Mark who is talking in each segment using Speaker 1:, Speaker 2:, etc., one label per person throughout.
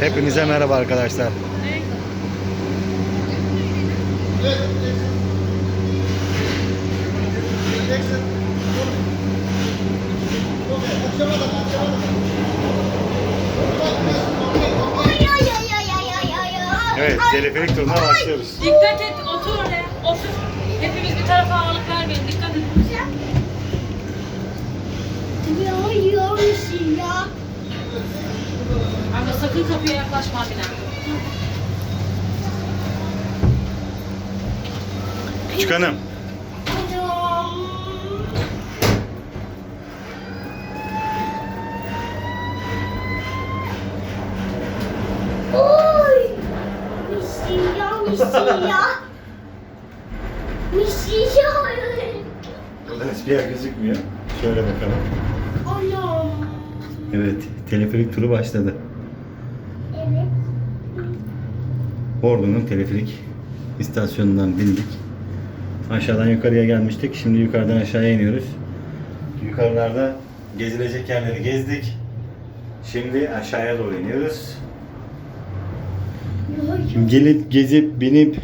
Speaker 1: Hepinize merhaba arkadaşlar. Evet, teleferik turuna başlıyoruz.
Speaker 2: Dikkat et, otur oraya. Otur. Hepimiz bir tarafa ağırlık vermeyin. Dikkat edin.
Speaker 3: Ya yiyormuşsun ya.
Speaker 2: Ama sakın kapıya yaklaşma Amine.
Speaker 1: Küçük hanım.
Speaker 3: Oy. Misi ya misi ya. Misi ya.
Speaker 1: Buradan hiçbir yer gözükmüyor. Şöyle bakalım.
Speaker 3: Anam.
Speaker 1: Evet, teleferik turu başladı.
Speaker 3: Evet.
Speaker 1: Ordu'nun teleferik istasyonundan bindik. Aşağıdan yukarıya gelmiştik. Şimdi yukarıdan aşağıya iniyoruz. Yukarılarda gezilecek yerleri gezdik. Şimdi aşağıya doğru iniyoruz. Gelip gezip binip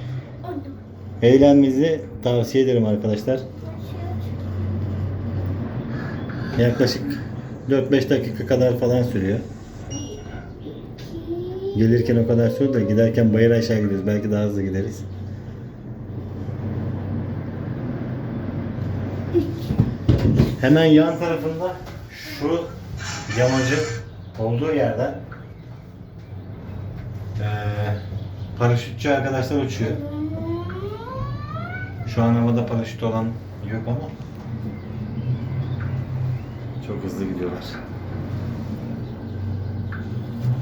Speaker 1: eğlenmenizi tavsiye ederim arkadaşlar. Yaklaşık 4-5 dakika kadar falan sürüyor. Gelirken o kadar sürüyor da giderken bayır aşağı gidiyoruz. Belki daha hızlı gideriz. Hemen yan tarafında şu yamacı olduğu yerden eee paraşütçü arkadaşlar uçuyor. Şu an havada paraşüt olan yok ama çok hızlı gidiyorlar.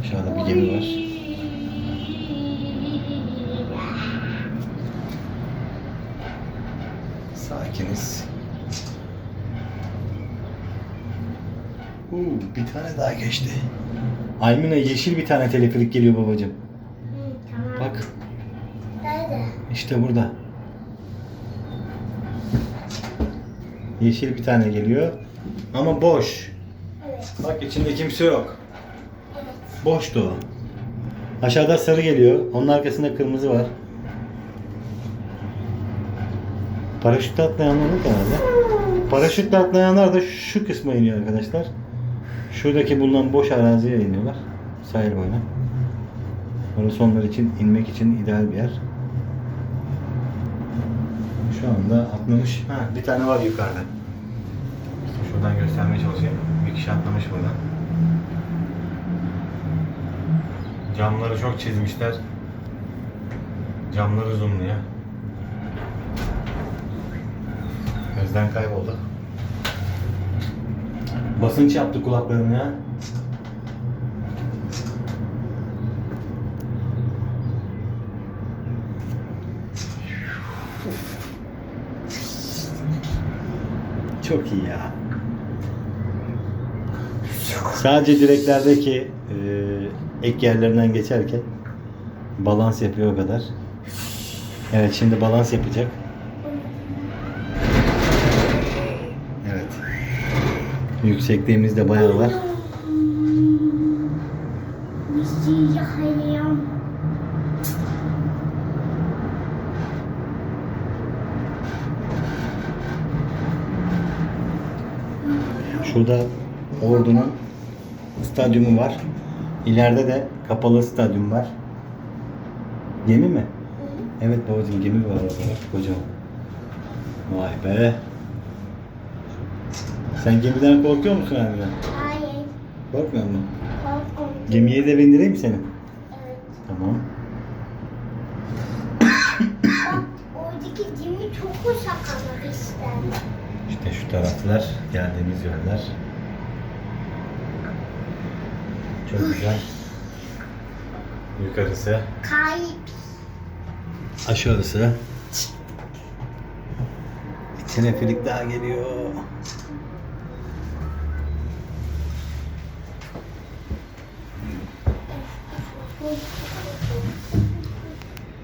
Speaker 1: Aşağıda bir gemi var. Sakiniz. Uuu bir tane daha geçti. Aymine yeşil bir tane teleferik geliyor babacığım.
Speaker 3: Tamam.
Speaker 1: Bak
Speaker 3: Nerede?
Speaker 1: işte burada. Yeşil bir tane geliyor. Ama boş.
Speaker 3: Evet.
Speaker 1: Bak içinde kimse yok.
Speaker 3: Evet.
Speaker 1: Boştu o. Aşağıda sarı geliyor. Onun arkasında kırmızı var. Paraşütle atlayanlar yok herhalde. Paraşütle atlayanlar da şu kısma iniyor arkadaşlar. Şuradaki bulunan boş araziye iniyorlar. Sahil boyuna. Orası onlar için inmek için ideal bir yer. Şu anda atlamış. Ha, bir tane var yukarıda. Şuradan göstermeye çalışayım. Bir kişi atlamış buradan. Camları çok çizmişler. Camları zoomluyor. Gözden kayboldu. Basınç yaptı kulaklarım ya. Çok iyi ya. Sadece direklerdeki e, ek yerlerinden geçerken balans yapıyor o kadar. Evet şimdi balans yapacak. Evet. Yüksekliğimiz de bayağı var. Şurada Ordu'nun stadyumu var. İleride de kapalı stadyum var. Gemi mi? Evet babacığım gemi var orada bak kocaman. Vay be. Sen gemiden korkuyor musun abi?
Speaker 3: Hayır.
Speaker 1: Korkmuyor musun?
Speaker 3: Korkun.
Speaker 1: Gemiye de bindireyim mi seni?
Speaker 3: Evet.
Speaker 1: Tamam.
Speaker 3: Bak oradaki gemi çok uzak ama işte.
Speaker 1: İşte şu taraflar geldiğimiz yerler. Çok güzel. Yukarısı,
Speaker 3: Kayıp.
Speaker 1: aşağısı. Teleferik daha geliyor.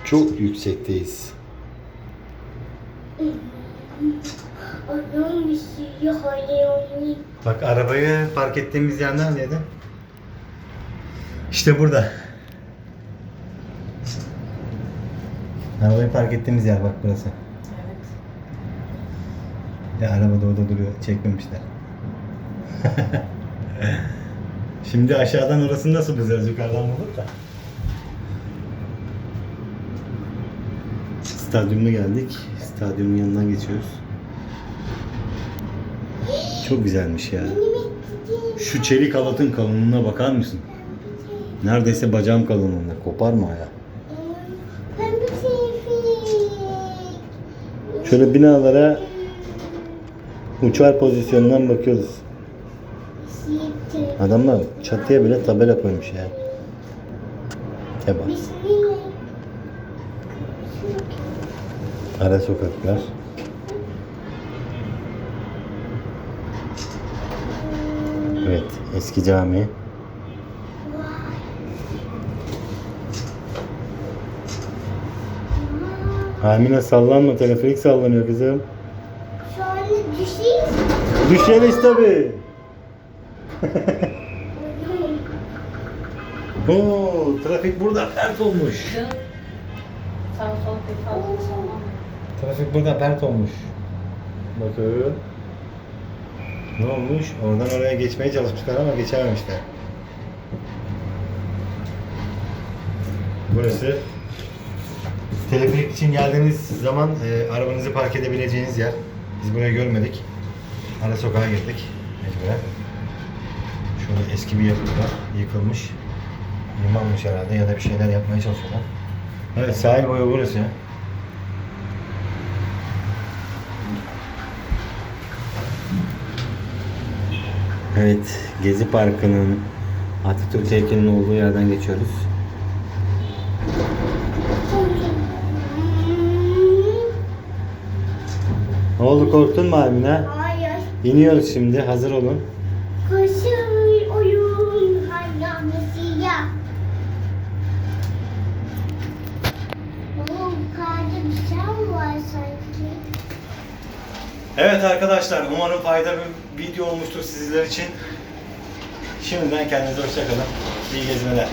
Speaker 1: Çok yüksekteyiz.
Speaker 3: Yakayım.
Speaker 1: Bak arabayı park ettiğimiz yer neredeydi? İşte burada. Arabayı park ettiğimiz yer bak burası.
Speaker 2: Evet.
Speaker 1: Ya araba da orada duruyor. Çekmemişler. Şimdi aşağıdan orasını nasıl bulacağız? Yukarıdan bulur da. Stadyuma geldik. Stadyumun yanından geçiyoruz. Çok güzelmiş ya. Şu çelik halatın kalınlığına bakar mısın? Neredeyse bacağım kalınlığında. Kopar mı ayağı?
Speaker 3: pembe tevfik.
Speaker 1: Şöyle binalara uçar pozisyonundan bakıyoruz. Adamlar çatıya bile tabela koymuş ya. Kebap. Ara sokaklar. Evet, eski cami. Amine sallanma, teleferik sallanıyor kızım.
Speaker 3: Şu düşeyim.
Speaker 1: Düşeriz tabi. Oo, trafik burada pert olmuş.
Speaker 2: Canım. Sağ sol pek fazla sallama.
Speaker 1: Trafik burada pert olmuş. Bakın. Ne olmuş? Oradan oraya geçmeye çalışmışlar ama geçememişler. Burası teleferik için geldiğiniz zaman e, arabanızı park edebileceğiniz yer. Biz burayı görmedik. Ara sokağa girdik. Mecburen. Şöyle eski bir yapı var. Yıkılmış. Limanmış herhalde ya da bir şeyler yapmaya çalışıyorlar. Evet sahil boyu burası. Evet, Gezi Parkı'nın Atatürk heykelinin olduğu yerden geçiyoruz. Ne oldu korktun mu Amine?
Speaker 3: Hayır.
Speaker 1: İniyoruz şimdi, hazır olun.
Speaker 3: Koşuyor oyun ya. Oğlum bir şey mi var sanki?
Speaker 1: Evet arkadaşlar, umarım faydalı bir video olmuştur sizler için. Şimdiden kendinize hoşçakalın. İyi gezmeler.